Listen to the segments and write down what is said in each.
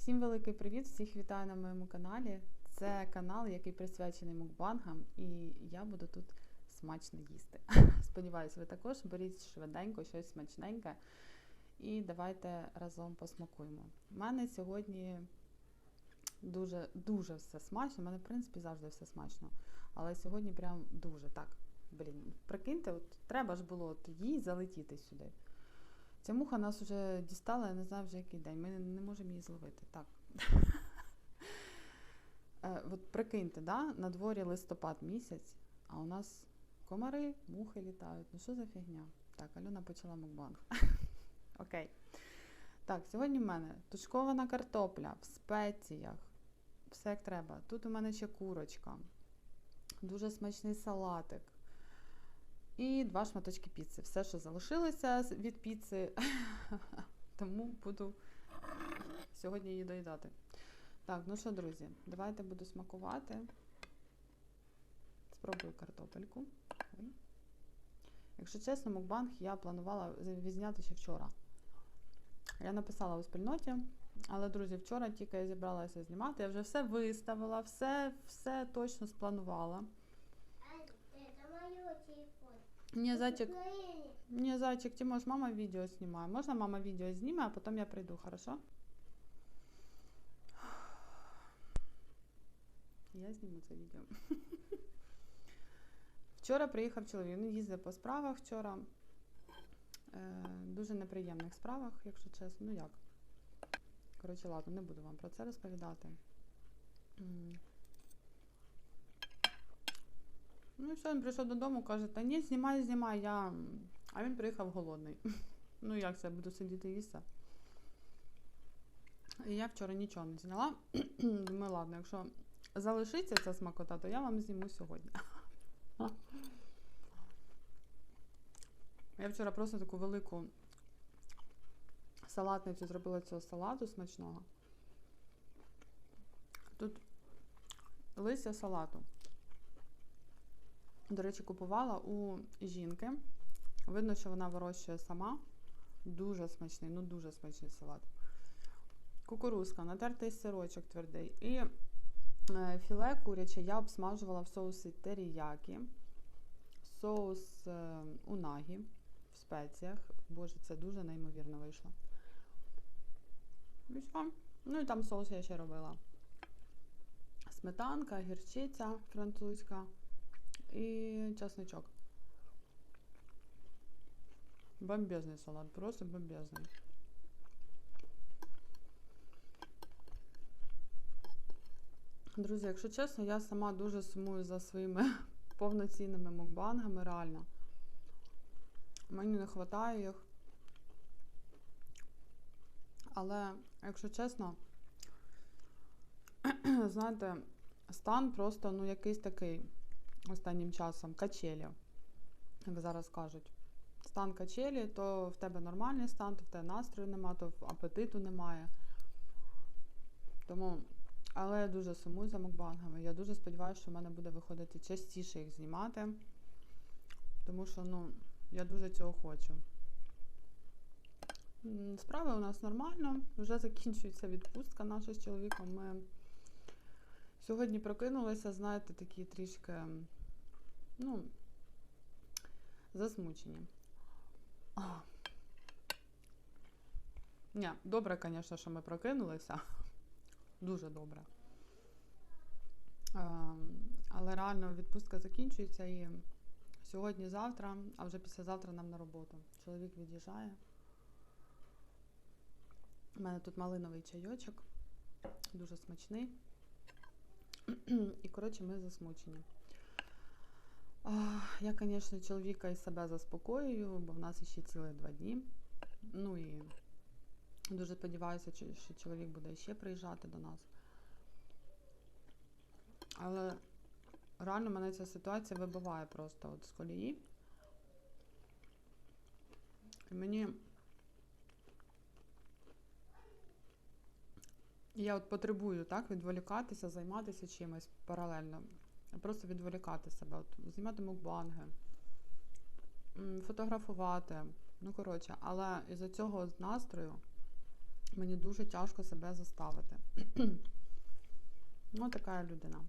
Всім великий привіт! Всіх вітаю на моєму каналі. Це канал, який присвячений мукбангам, і я буду тут смачно їсти. Сподіваюсь, ви також беріть швиденько щось смачненьке. І давайте разом посмакуємо. У мене сьогодні дуже дуже все смачно. У мене, в принципі, завжди все смачно. Але сьогодні прям дуже так. Блін, прикиньте, от треба ж було от їй залетіти сюди. Ця муха нас вже дістала, я не знаю вже який день. Ми не можемо її зловити. Так. Е, От прикиньте, да? на дворі листопад місяць, а у нас комари, мухи літають. Ну що за фігня? Так, Альона почала мукбанг. Окей. Так, сьогодні в мене тушкована картопля в спеціях. Все як треба. Тут у мене ще курочка, дуже смачний салатик. І два шматочки піци. Все, що залишилося від піци, тому буду сьогодні її доїдати. Так, ну що, друзі, давайте буду смакувати. Спробую картопельку. Якщо чесно, мукбанг я планувала відзняти ще вчора. Я написала у спільноті, але, друзі, вчора тільки я зібралася знімати, я вже все виставила, все, все точно спланувала. Ні, зайчик, ні, зайчик, ти можеш, мама відео знімає. Можна мама відео зніме, а потім я прийду, хорошо? Я зніму це відео. Вчора приїхав чоловік. Він їздив по справах вчора. Е, дуже неприємних справах, якщо чесно. Ну як? Коротше, ладно, не буду вам про це розповідати. М. Ну і все, він прийшов додому, каже, та ні, знімай, знімай, я. А він приїхав голодний. Ну як це, я буду сидіти їсти. І я вчора нічого не зняла. Думаю, ладно, якщо залишиться ця смакота, то я вам зніму сьогодні. Я вчора просто таку велику салатницю зробила цього салату смачного. Тут листя салату. До речі, купувала у жінки. Видно, що вона вирощує сама. Дуже смачний, ну дуже смачний салат. Кукурузка, натертий сирочок твердий. І е, філе куряче я обсмажувала в соусі теріякі, соус е, унагі в спеціях. Боже, це дуже неймовірно вийшло. І все. Ну і там соус я ще робила. Сметанка, гірчиця французька і чесничок. Бомбезний салат, просто бомбезний. Друзі, якщо чесно, я сама дуже сумую за своїми повноцінними мукбангами, реально. Мені не вистачає їх. Але, якщо чесно, знаєте, стан просто ну якийсь такий останнім часом качелі, як зараз кажуть. Стан качелі, то в тебе нормальний стан, то в тебе настрою немає, то апетиту немає. Тому, але я дуже сумую за мукбангами. Я дуже сподіваюся, що в мене буде виходити частіше їх знімати. Тому що, ну, я дуже цього хочу. Справи у нас нормально. Вже закінчується відпустка наша з чоловіком. Ми сьогодні прокинулися, знаєте, такі трішки, ну, засмучені. Ні, добре, звісно, що ми прокинулися. Дуже добре. Але реально відпустка закінчується і сьогодні-завтра, а вже післязавтра нам на роботу. Чоловік від'їжджає. У мене тут малиновий чайочок, дуже смачний. І, коротше, ми засмучені. Я, звісно, чоловіка і себе заспокоюю, бо в нас ще цілих два дні. Ну і дуже сподіваюся, що чоловік буде ще приїжджати до нас. Але реально мене ця ситуація вибиває просто от з колії. І мені. Я от потребую так відволікатися, займатися чимось паралельно. Просто відволікати себе, от, знімати мукбанги, фотографувати. Ну, коротше, але із-за цього настрою Мені дуже тяжко себе заставити. ну, така я людина.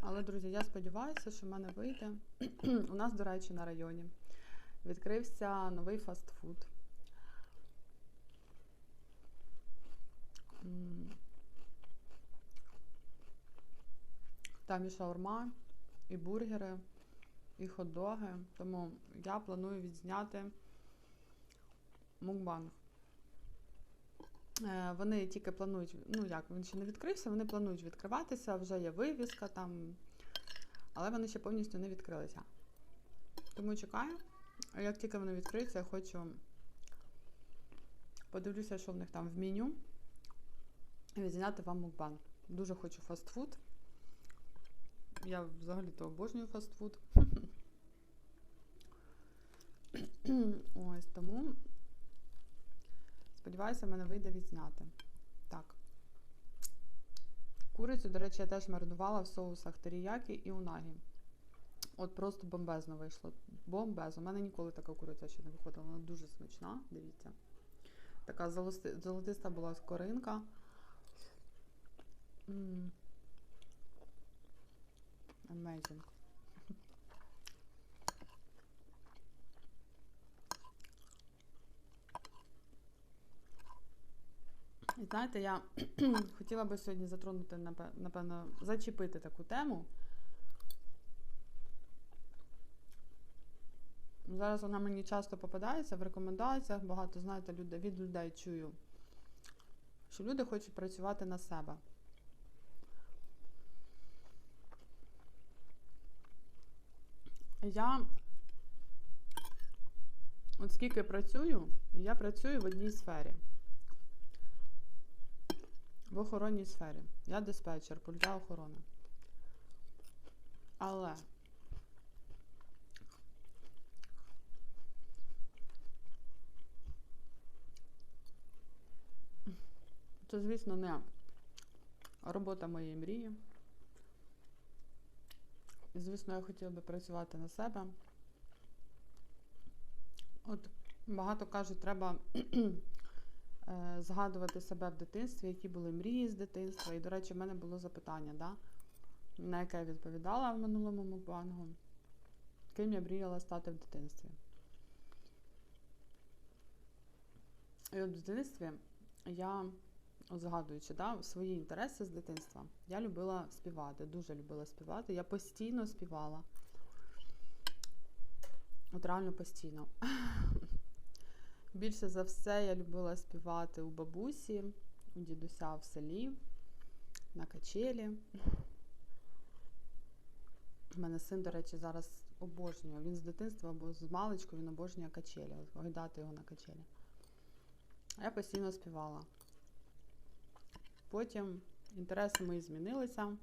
Але, друзі, я сподіваюся, що в мене вийде. У нас, до речі, на районі відкрився новий фастфуд. Там і шаурма, і бургери, і хот-доги. Тому я планую відзняти мукбанг. Е, Вони тільки планують, ну як, він ще не відкрився, вони планують відкриватися, вже є вивіска там, але вони ще повністю не відкрилися. Тому чекаю. Як тільки вони відкриються, я хочу подивлюся, що в них там в меню. Відзняти вам мукбанг. Дуже хочу фастфуд. Я взагалі-то обожнюю фастфуд. Ось тому. Сподіваюся, мене вийде відзняти. Так. Курицю, до речі, я теж маринувала в соусах теріякі і унагі. От просто бомбезно вийшло. Бомбезно. У мене ніколи така куриця ще не виходила. Вона дуже смачна, дивіться. Така золотиста була скоринка. М. Amazing. І знаєте, я хотіла би сьогодні затронути, напевно, зачепити таку тему. Зараз вона мені часто попадається в рекомендаціях. Багато, знаєте, від людей чую, що люди хочуть працювати на себе. Я от скільки працюю, я працюю в одній сфері. В охоронній сфері. Я диспетчер, пульта охорони. Але це, звісно, не робота моєї мрії. І, звісно, я хотіла би працювати на себе. От багато кажуть, треба е, згадувати себе в дитинстві, які були мрії з дитинства. І, до речі, в мене було запитання, да? на яке я відповідала в минулому мукбангу. Ким я мріяла стати в дитинстві. І от в дитинстві я, згадуючи, да, свої інтереси з дитинства, я любила співати, дуже любила співати. Я постійно співала. От реально постійно. Більше за все я любила співати у бабусі, у дідуся в селі, на качелі. У мене син, до речі, зараз обожнює. Він з дитинства або з маличку він обожнює качелі. Гойдати його на качелі. А я постійно співала. Потім інтереси мої змінилися.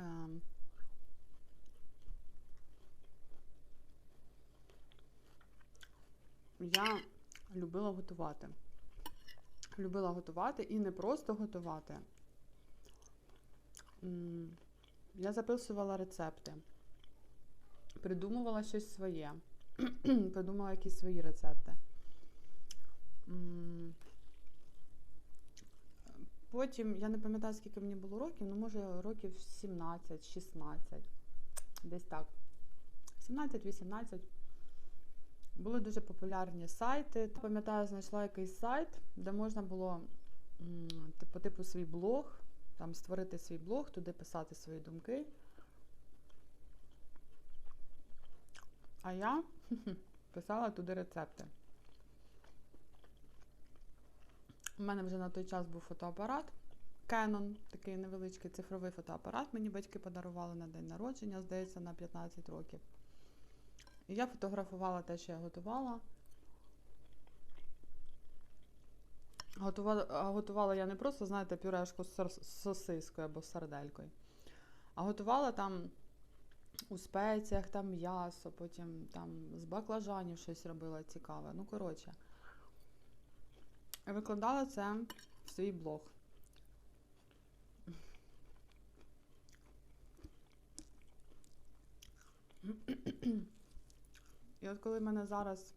Ем, Я любила готувати. Любила готувати і не просто готувати. Я записувала рецепти, придумувала щось своє, придумала якісь свої рецепти. Потім, я не пам'ятаю, скільки мені було років, ну може років 17-16, десь так. 17-18. Були дуже популярні сайти. Пам'ятаю, знайшла якийсь сайт, де можна було по типу свій блог, там створити свій блог, туди писати свої думки. А я писала туди рецепти. У мене вже на той час був фотоапарат Canon, такий невеличкий цифровий фотоапарат. Мені батьки подарували на день народження, здається, на 15 років. І я фотографувала те, що я готувала. Готувала, готувала я не просто, знаєте, пюрешку з сосискою або з сарделькою, а готувала там у спеціях, там м'ясо, потім там з баклажанів щось робила цікаве. Ну, коротше. Викладала це в свій блог. І от коли мене зараз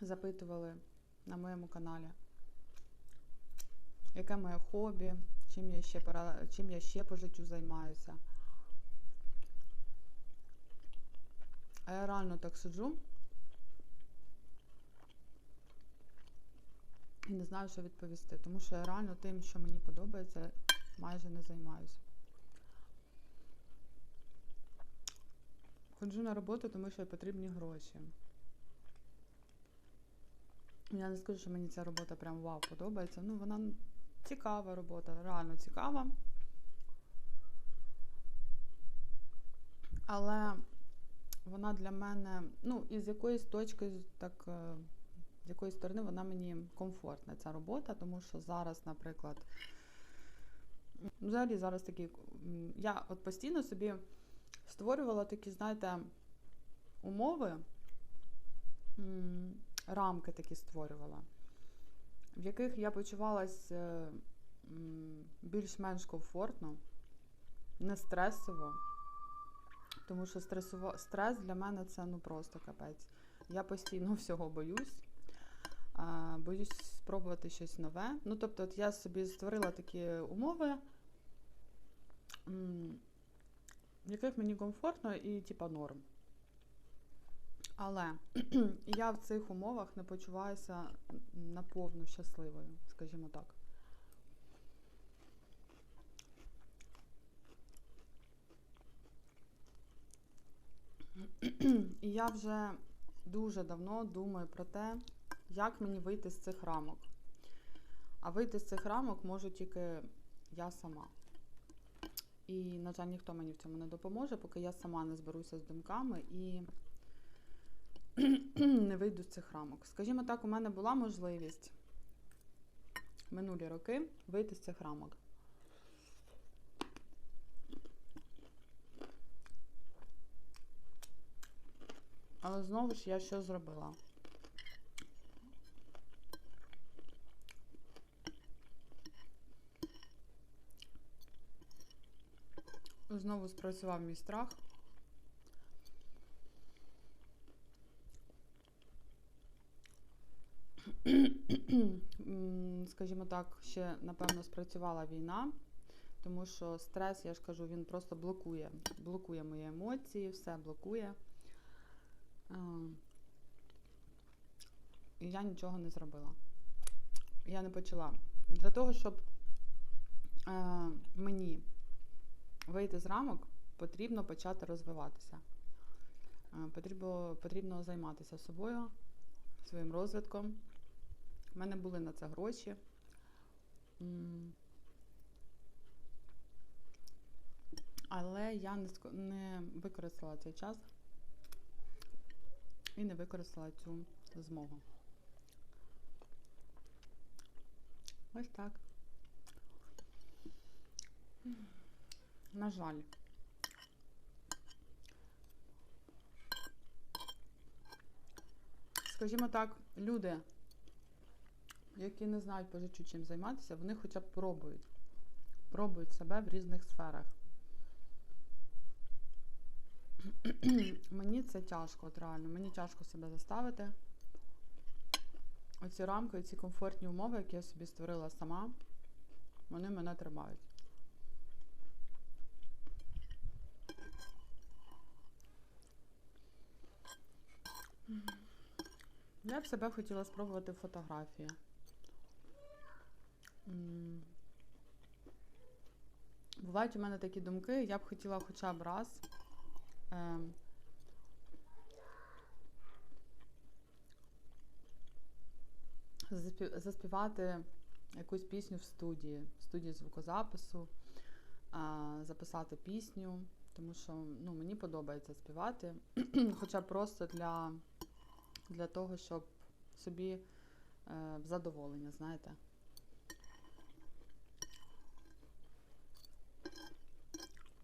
запитували на моєму каналі, яке моє хобі, чим я ще, пара- чим я ще по життю займаюся. А я реально так сиджу і не знаю, що відповісти, тому що я реально тим, що мені подобається, майже не займаюся. Ходжу на роботу, тому що потрібні гроші. Я не скажу, що мені ця робота прям вау подобається. Ну, вона цікава робота, реально цікава. Але вона для мене, ну, і з якоїсь точки, так, е, з якоїсь сторони вона мені комфортна, ця робота, тому що зараз, наприклад, ну, взагалі зараз такі, я от постійно собі створювала такі, знаєте, умови, рамки такі створювала, в яких я почувалась е, більш-менш комфортно, не стресово. Тому що стресово, стрес для мене це ну просто капець. Я постійно всього боюсь. Боюсь спробувати щось нове. Ну, тобто, от я собі створила такі умови, в яких мені комфортно і типа норм. Але я в цих умовах не почуваюся наповну щасливою, скажімо так. І я вже дуже давно думаю про те, як мені вийти з цих рамок. А вийти з цих рамок можу тільки я сама. І, на жаль, ніхто мені в цьому не допоможе, поки я сама не зберуся з думками і не вийду з цих рамок. Скажімо так, у мене була можливість минулі роки вийти з цих рамок. Але знову ж я що зробила? Знову спрацював мій страх. Скажімо так, ще напевно спрацювала війна, тому що стрес, я ж кажу, він просто блокує, блокує мої емоції, все блокує. І я нічого не зробила. Я не почала. Для того, щоб е, мені вийти з рамок, потрібно почати розвиватися. Е, Потрібно, потрібно займатися собою, своїм розвитком. У мене були на це гроші. Але я не, не використала цей час і не використала цю змогу. Ось так. На жаль. Скажімо так, люди, які не знають по життю чим займатися, вони хоча б пробують. Пробують себе в різних сферах. Мені це тяжко, от реально. Мені тяжко себе заставити. Оці рамки, ці комфортні умови, які я собі створила сама, вони мене тримають. Я б себе хотіла спробувати фотографії. Бувають у мене такі думки, я б хотіла хоча б раз ем, заспівати якусь пісню в студії, в студії звукозапису, записати пісню, тому що ну, мені подобається співати, хоча просто для, для того, щоб собі е, в задоволення, знаєте.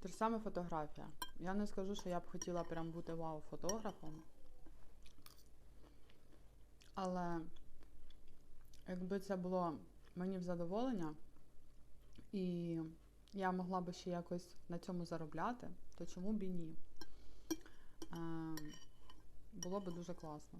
Те ж саме фотографія. Я не скажу, що я б хотіла прям бути вау-фотографом. Але якби це було мені в задоволення, і я могла би ще якось на цьому заробляти, то чому б і ні? Е, було б дуже класно.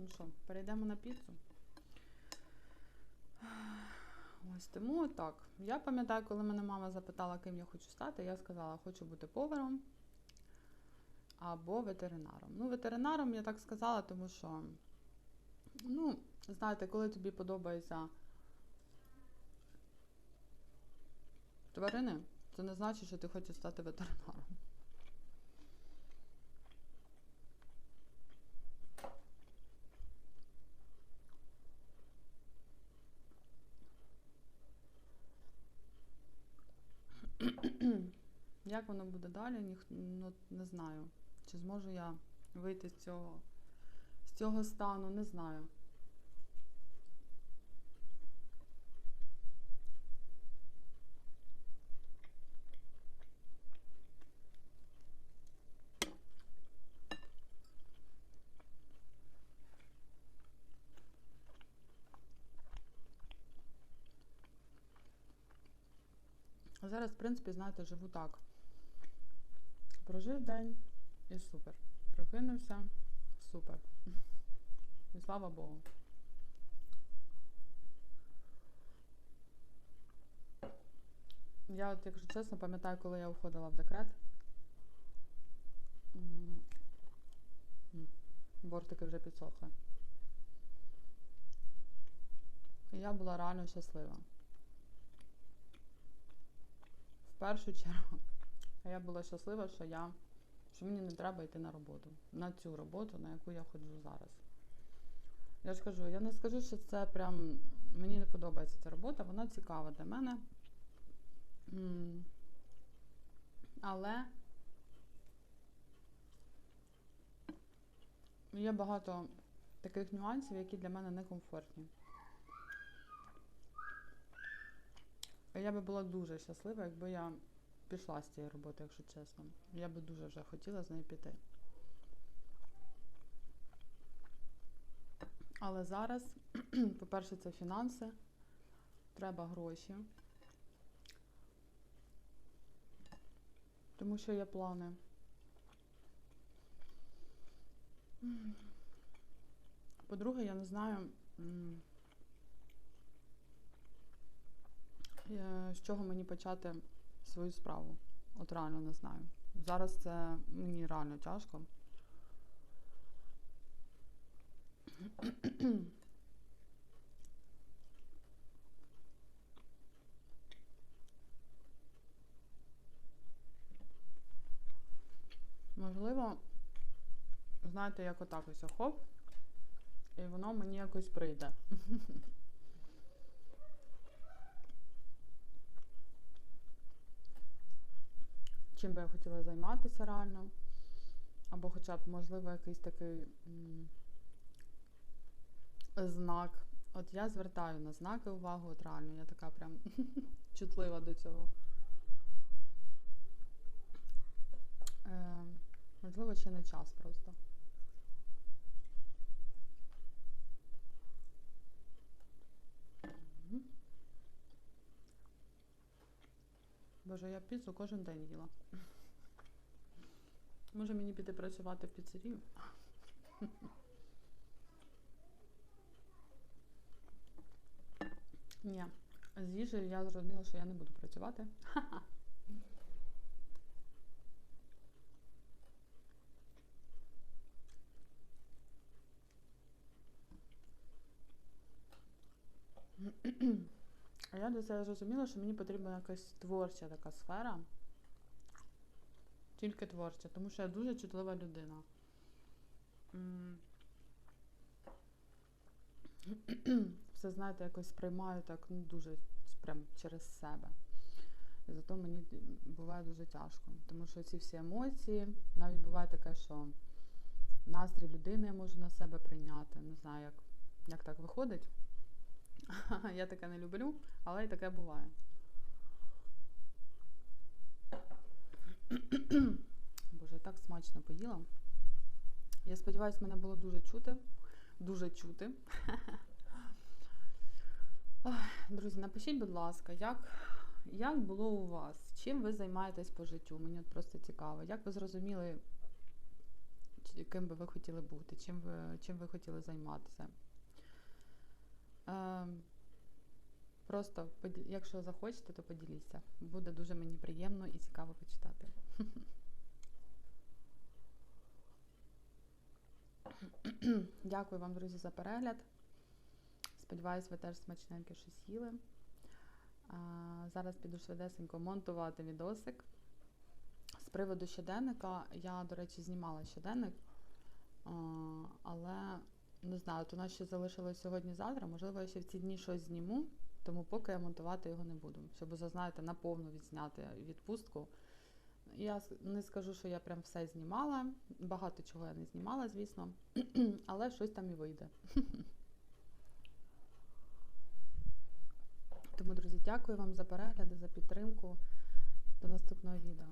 ну що, перейдемо на піцу. Ось тому так. Я пам'ятаю, коли мене мама запитала, ким я хочу стати, я сказала, хочу бути поваром або ветеринаром. Ну, ветеринаром я так сказала, тому що, ну, знаєте, коли тобі подобається тварини, це не значить, що ти хочеш стати ветеринаром. Як воно буде далі, ніх, ну, не знаю. Чи зможу я вийти з цього, з цього стану, не знаю. Зараз, в принципі, знаєте, живу так. Прожив день і супер. Прокинувся супер. І слава Богу. Я, от, якщо чесно, пам'ятаю, коли я входила в декрет. Бортики вже підсохли. І я була реально щаслива. В першу чергу. А я була щаслива, що я що мені не треба йти на роботу, на цю роботу, на яку я ходжу зараз. Я ж кажу, я не скажу, що це прям мені не подобається ця робота, вона цікава для мене. Але є багато таких нюансів, які для мене некомфортні. Я би була дуже щаслива, якби я пішла з цієї роботи, якщо чесно. Я би дуже вже хотіла з неї піти. Але зараз, по-перше, це фінанси, треба гроші. Тому що є плани. По-друге, я не знаю, е, з чого мені почати свою справу. От реально не знаю. Зараз це мені реально тяжко. Можливо, знаєте, як отак ось хоп, і воно мені якось прийде. Чим би я хотіла займатися реально. Або хоча б, можливо, якийсь такий м, знак. От я звертаю на знаки увагу, от реально, я така прям чутлива до цього. Е, можливо, ще не час просто. Боже, я піцу кожен день їла. Може мені піти працювати в піцерію? Ні. З їжею я зрозуміла, що я не буду працювати. А я для себе зрозуміла, що мені потрібна якась творча така сфера. Тільки творча, тому що я дуже чутлива людина. Все, знаєте, якось сприймаю так, ну, дуже прям через себе. І зато мені буває дуже тяжко. Тому що ці всі емоції, навіть буває таке, що настрій людини я можу на себе прийняти. Не знаю, як, як так виходить. Я таке не люблю, але і таке буває. Боже, так смачно поїла. Я сподіваюся, мене було дуже чути. Дуже чути. Друзі, напишіть, будь ласка, як, як було у вас? Чим ви займаєтесь по життю? Мені от просто цікаво. Як ви зрозуміли, ким би ви хотіли бути, чим ви, чим ви хотіли займатися. Ем, Просто, якщо захочете, то поділіться. Буде дуже мені приємно і цікаво почитати. Дякую вам, друзі, за перегляд. Сподіваюсь, ви теж смачненько щось їли. Зараз піду швидесенько монтувати відосик. З приводу щоденника, я, до речі, знімала щоденник, але не знаю, то у нас ще залишилось сьогодні-завтра. Можливо, я ще в ці дні щось зніму, тому поки я монтувати його не буду. Щоб уже, знаєте, наповну відзняти відпустку. Я не скажу, що я прям все знімала. Багато чого я не знімала, звісно, але щось там і вийде. Тому, друзі, дякую вам за перегляди, за підтримку. До наступного відео.